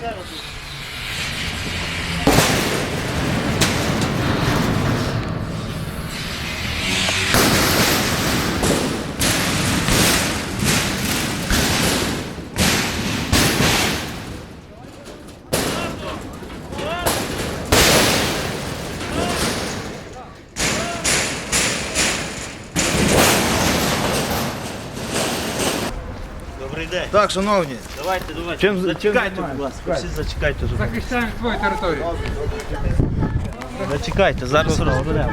zero. День. Так, шановні, Давайте, давайте. Чим- зачекайте, чим будь ласка. Всі зачекайте. вже. Захищаємо твою територію. Зачекайте, зараз розберемо.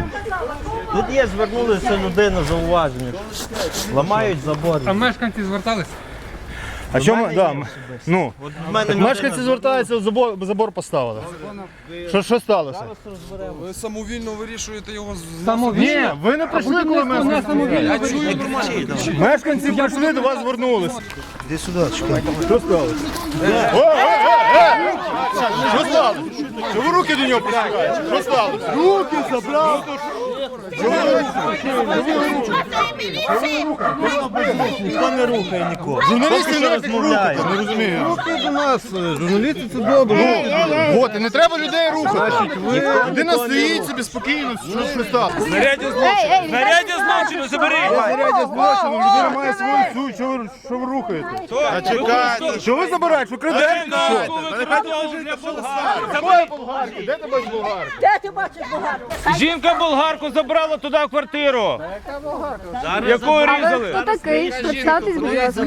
Тут є, звернулися людина зауваження. Ламають забори. А мешканці звертались? А чому да, м- ну, мешканці звертаються, забор, забор поставили. Що, що сталося? Ви самовільно вирішуєте його з Ні, ви не прийшли, коли самовільно Я чую нормально. Мешканці прийшли, до вас звернулись. Іди сюди, чекай. Що сталося? О, е, е, е! Що сталося? Що ви руки до нього притягаєте? Що сталося? Руки забрав. Ніхто не рухає нікого. Журналісти не розмовляють. не розумію. Руки до нас, журналісти це добре. Ну, от, і не треба людей рухати. Людина стоїть собі спокійно, що ж сталося? Знаряддя злочину! Знаряддя злочину забери! Зарядя злочину, людина має свою суть, що ви, що ви рухаєте? А чекайте, що ви забираєте? Ви крадете? Що? Де ти бачиш болгарку? Де ти бачиш багато? Жінка болгарку забрала туди квартиру. Яку різали? Хто такий? Представтесь, будь ласка.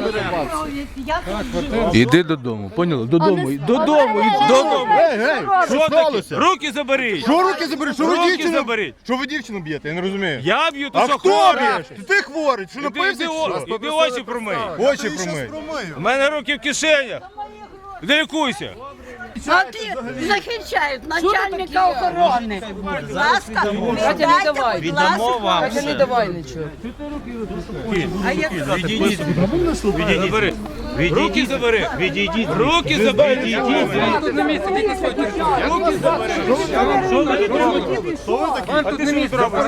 Іди додому, поняли? Додому, додому, додому. Гей, гей, що сталося? Руки заберіть! Що руки забереш? Що ви Руки дівчину? заберіть! Що ви дівчину б'єте? Я не розумію. Я б'ю, ти А що хто хворий? б'єш? Ти хворий, що напився? іди, чи о- що? іди очі промий. Очі промий. У мене руки в кишенях. Іди лікуйся. А ти захищають начальника охорони. Будь ласка, віддайте, будь Віддамо ласка. вам все. Відійдіть. Відійдіть. Забери. Руки Відійдіть. забери. Відійдіть. Руки забери. Відійдіть. Тут на місці, йдіть на свою територію.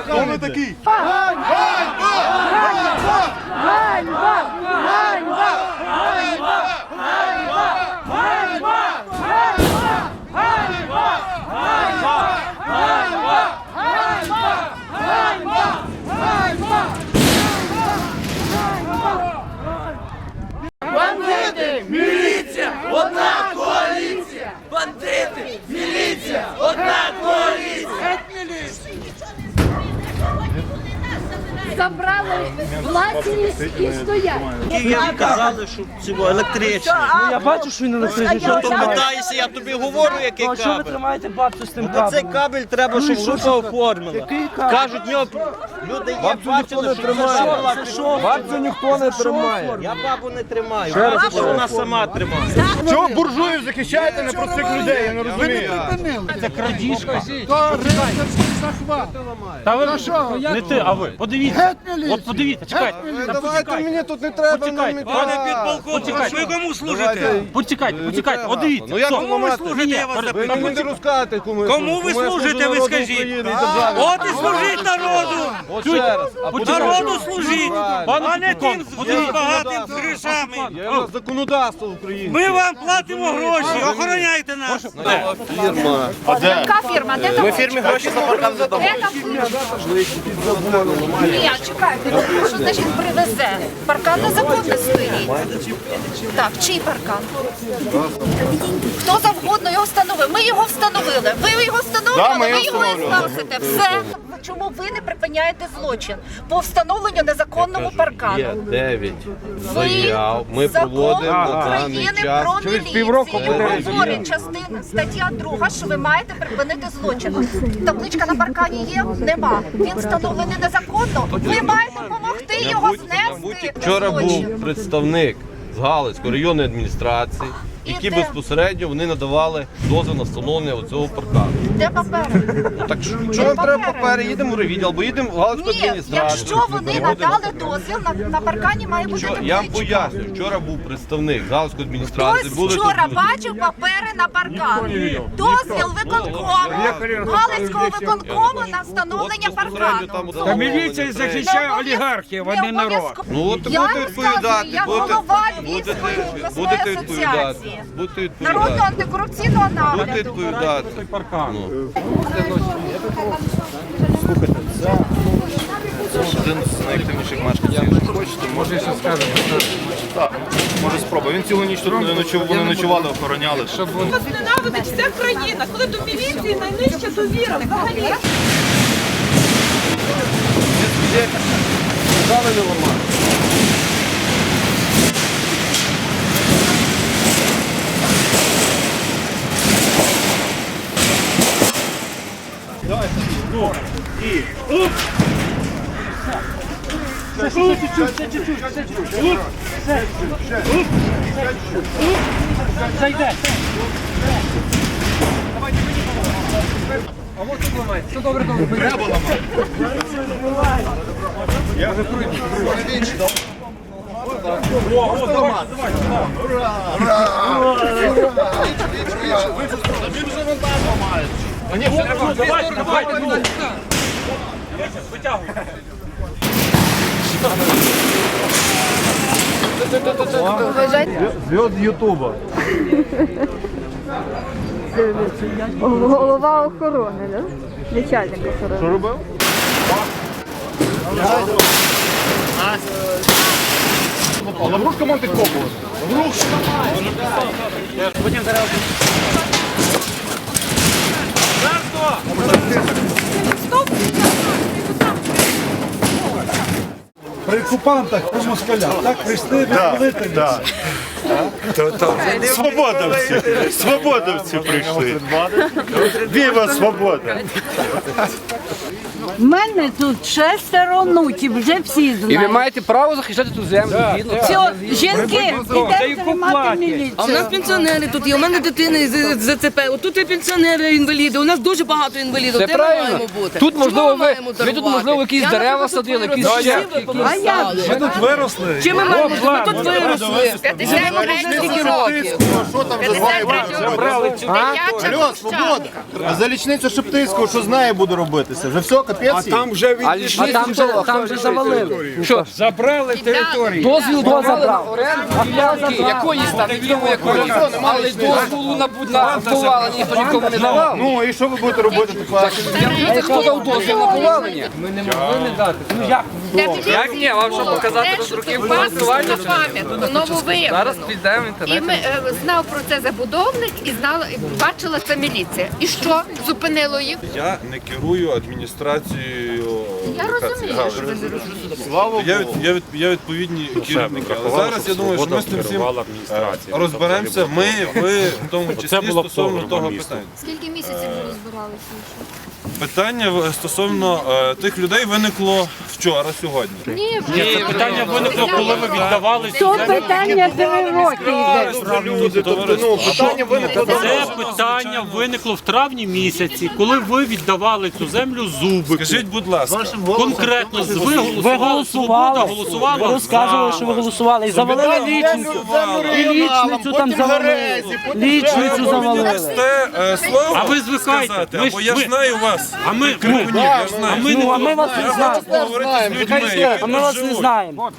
Хто ви такий? Вон тут на і стоять. Києві казали, що цього електричний. Ну я бачу, що він електричний. Що То питаюся, я тобі говорю, який Ну, а що ви тримаєте бабцю з тим А цей кабель треба, щоб група оформила. Який кабель? Кажуть, нього люди є, бачили, що це що? Бабцю ніхто не тримає. Я бабу не тримаю, бабу вона сама тримає. Чого буржуїв захищаєте не простих людей? Я не розумію. Та ви не ти, а ви. Подивіться. От подивіться, чекайте. Давайте мені тут не треба. Почекайте, пане підполковник, ви кому служите? Почекайте, почекайте, от дивіться. Ну як кому ви служите, Ні, я вас запитую. Ви мені не розказуєте, кому я Кому служу. ви Кому я служите, ви народу скажіть? України і державі. От і служіть народу! От ще раз. А потім- Народу служіть! Правильно. А не тим з багатим з грішами! Я у нас законодавство в Україні. Ми вам платимо гроші, охороняйте нас! Фірма. Яка фірма? Де там? фірмі гроші за паркан Де там? Ні, чекайте, що значить привезе? Паркан незаконно стоїть. Так, чий паркан? Хто завгодно його встановив. Ми його встановили. Ви його встановили, Да, ми ви його його і встановлювали. зносите. Все. Чому ви не припиняєте злочин по встановленню незаконного паркану? Є 9 Ви заяв. Ми закон проводимо на даний України час. про міліцію говорить частина стаття 2, що ви маєте припинити злочин. Табличка на паркані є? Нема. Він встановлений незаконно. Ви маєте допомогти його знести. Вчора був представник з Галицької районної адміністрації, які де? безпосередньо вони надавали дозвіл на встановлення оцього паркану. Де папери? Ну так що, що нам треба папери? Їдемо в райвідділ або їдемо в Галицьку Ні, адміністрацію. якщо вони надали дозвіл, на, на паркані має бути Що, я вам табличка. поясню, вчора був представник Галицької адміністрації. Хтось були вчора тут- бачив папери на паркан. Дозвіл виконкому, Галицького виконкому на встановлення От безпосередньо паркану. там Та міліція захищає Не олігархів, а не народ. Ну от Я будете вам відповідати, я голова будете- Львівської обласної будете відповідати. асоціації. Комісії Будьте Народного відповідати. антикорупційного нагляду. відповідати. Ну. Один з найактивніших мешканців. Якщо хочете, може Що скажемо? так. Може спробуй. Він цілу ніч тут не ночував, вони ночували, охороняли. Вони Ненавидить вся країна, коли до міліції найнижча довіра взагалі. Все добре, добре. Зв'язок Ютуба. Голова охорони, да? Начальник охорони. Що робив? Лаврушка можна підкопувати. При окупантах, при москалях, так? Прийшли визволителі. Свободовці! Свободовці прийшли! Віва свобода! У мене тут шестеро онуків, вже всі І ви маєте право захищати ту землю. Все, жінки, ідемо тримати міліцію. А в нас пенсіонери тут є. У мене дитина з ЗЦП. Отут є пенсіонери, інваліди. У нас дуже багато інвалідів. Це Де ми правильно. маємо бути? Тут, можливо, ми ви- маємо ви тут, можливо, якісь Я, дерева садили, якісь щепки, ви А? Тут виросли. Чим ми маємо бути? Ми тут виросли. Скільки років? Що там вже? Алло, свобода! А за лічницю Шептицького що знає буде робитися? Вже все, капець? А там вже А лічниці там, же, там же завалили. Що? Забрали територію. Дозвіл забрали на оренду, якоїсь там, невідомо якої. Але дозволу на, на повалення ніхто нікому не давав. Ну і що ви будете робити тепер? Я хто дав дозвіл на повалення. Ми не могли не дати. Ну як? Як ні, вам що показати розрухи голосування? пам'ять, нову виявку. Зараз підемо в І ми е, знав про це забудовник і знала, і бачила це міліція. І що зупинило їх? Я не керую адміністрацією. Я розумію, що ви не розумієте. Слава Я, від, я, від, я відповідні керівники. Але зараз я думаю, що ми з цим всім е, розберемося. Ми, ви, в тому числі стосовно того питання. Скільки місяців вже розбиралися? Питання стосовно е, тих людей виникло вчора, сьогодні. Ні, вже Питання виникло, коли ви віддавали То питання три роки йде. люди, тобто ну питання виникло Це питання виникло в травні місяці, коли ви віддавали цю землю зубику. Скажіть, будь ласка, Конкретно ви голосували, свобода голосувала Ви розказували, що ви голосували. І завалили лічницю. І лічницю там завалили. Лічницю завалили. е, слово А ви звикайте. сказати, Ви ж- або я ви- знаю вас. А ми, Кривонів, я знаю. а ми Ну, а не ми вас не знаємо. Говорити з людьми, які А ми вас не знаємо.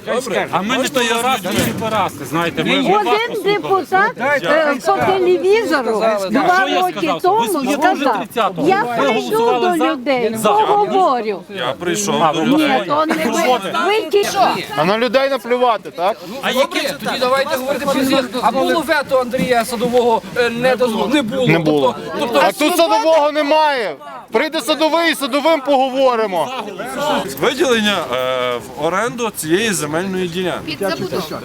А ми не Можна я толерантні розумію? ліберасти, знаєте, ми, ми Один депутат е, по телевізору два я роки сказав? Ви тому сказав, 30-го? я Ви прийду голосували до за? людей, За. поговорю. Я прийшов до Ні, людей. то не ви. Ви ті? А на людей наплювати, так? А які тоді давайте говорити про них. А було вето Андрія Садового е, не дозволу. Не було. Не було. Тобто, А тут садового немає. Прийде садовий, садовим поговоримо. Виділення е, в оренду цієї земельної ділянки.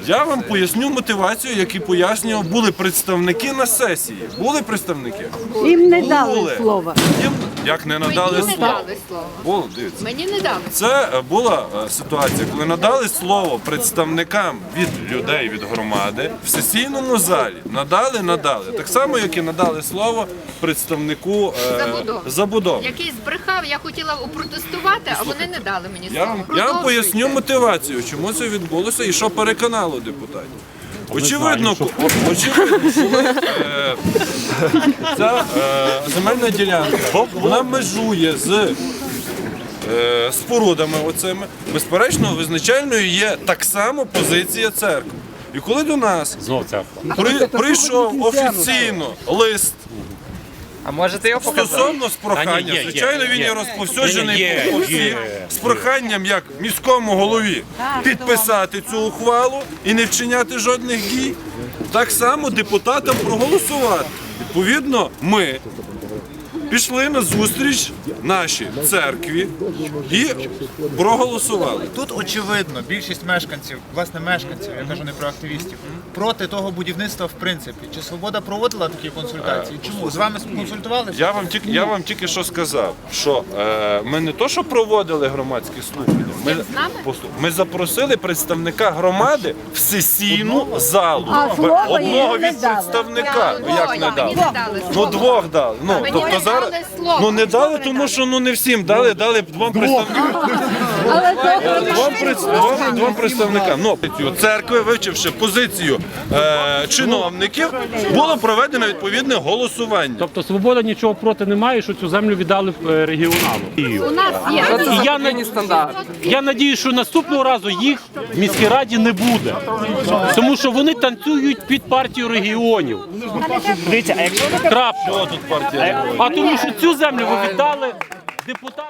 Я вам поясню мотивацію, які пояснював, були представники на сесії. Були представники? Їм не дали Були. слова. Їм як не надали Мені не слово. дали слово. Було, дивіться. Мені не дали. Це була е, ситуація, коли надали слово представникам від людей від громади в сесійному залі. Надали, надали. Так само, як і надали слово представнику е, Забудови. забудови. Який збрехав, я хотіла опротестувати, а вони не дали мені Я слово. вам, я вам Продовжуйте. поясню мотивацію, чому це відбулося і що переконало депутатів. Очевидно, очевидно, що е, ця е, земельна ділянка вона межує з е, спорудами оцими. Безперечно, визначальною є так само позиція церкви. І коли до нас Знов церква. при, прийшов офіційно лист А можете його показати? стосовно з Та ні, проханням, є, є, звичайно, він є. є розповсюджений Є, по є, всіх, є. з проханням як міському голові підписати цю ухвалу і не вчиняти жодних дій. Так само депутатам проголосувати. Відповідно, ми пішли на зустріч нашій церкві і проголосували. Тут очевидно більшість мешканців, власне мешканців, я кажу не про активістів, проти того будівництва в принципі. Чи свобода проводила такі консультації? Чому з вами консультувалися? Я вам тільки я вам тільки що сказав, що е, ми не то, що проводили громадські слухання, ми, ми запросили представника громади в сесійну залу. Одного від представника. Ну як не дали? Ну двох дали. Ну тобто зараз ну не дали, тому що ну не всім дали, дали двом представникам. Двом, пред- двом, двом представникам. Ну, позицію церкви, вивчивши позицію е, чиновників, було проведено відповідне голосування. Тобто свобода нічого проти не має, що цю землю віддали е, регіоналу. У нас є. І я не- стандарти? Я надію, що наступного разу їх в міській раді не буде, тому що вони танцюють під партію регіонів. Дивіться, а якщо Крапка. Тут партія. А тому що цю землю ви віддали депутатам.